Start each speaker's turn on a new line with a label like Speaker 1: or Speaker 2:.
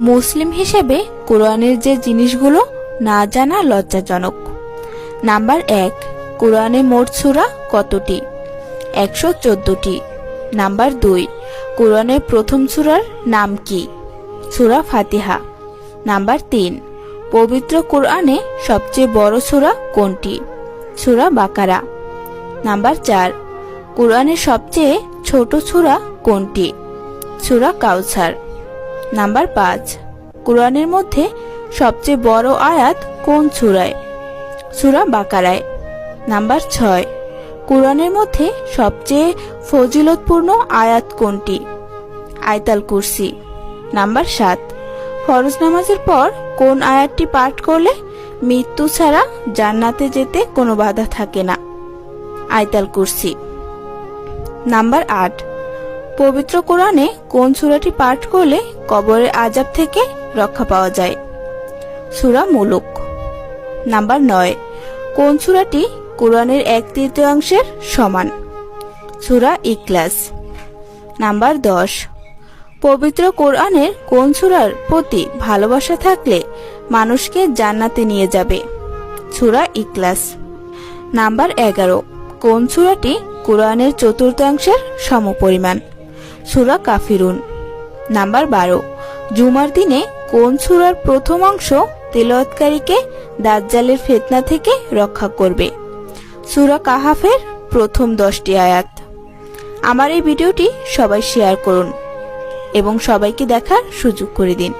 Speaker 1: মুসলিম হিসেবে কোরআনের যে জিনিসগুলো না জানা লজ্জাজনক। নাম্বার এক, কোরআনে মোট সূরা কতটি? একশো চোদ্দটি। নাম্বার দুই, কোরআনের প্রথম সূরার নাম কি? সূরা ফাতিহা। নাম্বার তিন, পবিত্র কোরআনে সবচেয়ে বড় সূরা কোনটি? সূরা বাকারা। নাম্বার চার, কোরআনের সবচেয়ে ছোট সূরা কোনটি? সূরা কাউসার। নাম্বার পাঁচ। কোরআনের মধ্যে সবচেয়ে বড় আয়াত কোন সূরায়? সূরা বাকারায়। নাম্বার ছয়। কোরআনের মধ্যে সবচেয়ে ফজিলতপূর্ণ আয়াত কোনটি? আয়তাল কুরসি। নাম্বার সাত। ফরজ নামাজের পর কোন আয়াতটি পাঠ করলে মৃত্যু ছাড়া জান্নাতে যেতে কোনো বাধা থাকে না? আয়তাল কুরসি। নাম্বার আট। পবিত্র কোরআনে কোন সূরাটি পাঠ করলে কবরের আজাব থেকে রক্ষা পাওয়া যায়? সূরা মুলুক। নাম্বার নয়। কোন সূরাটি কোরআনের এক তৃতীয়াংশের সমান? সূরা ইকলাস নাম্বার দশ। পবিত্র কোরআনের কোন সূরার প্রতি ভালোবাসা থাকলে মানুষকে জান্নাতে নিয়ে যাবে? সূরা ইকলাস নাম্বার এগারো। কোন সূরাটি কোরআনের চতুর্থাংশের সমপরিমাণ? সূরা কাফিরুন। নাম্বার বারো। জুমার দিনে কোন সুরার প্রথম অংশ তেলাওয়াতকারীকে দাজ্জালের ফেতনা থেকে রক্ষা করবে? সুরা কাহাফের প্রথম দশটি আয়াত। আমার এই ভিডিওটি সবাই শেয়ার করুন এবং সবাইকে দেখার সুযোগ করে দিন।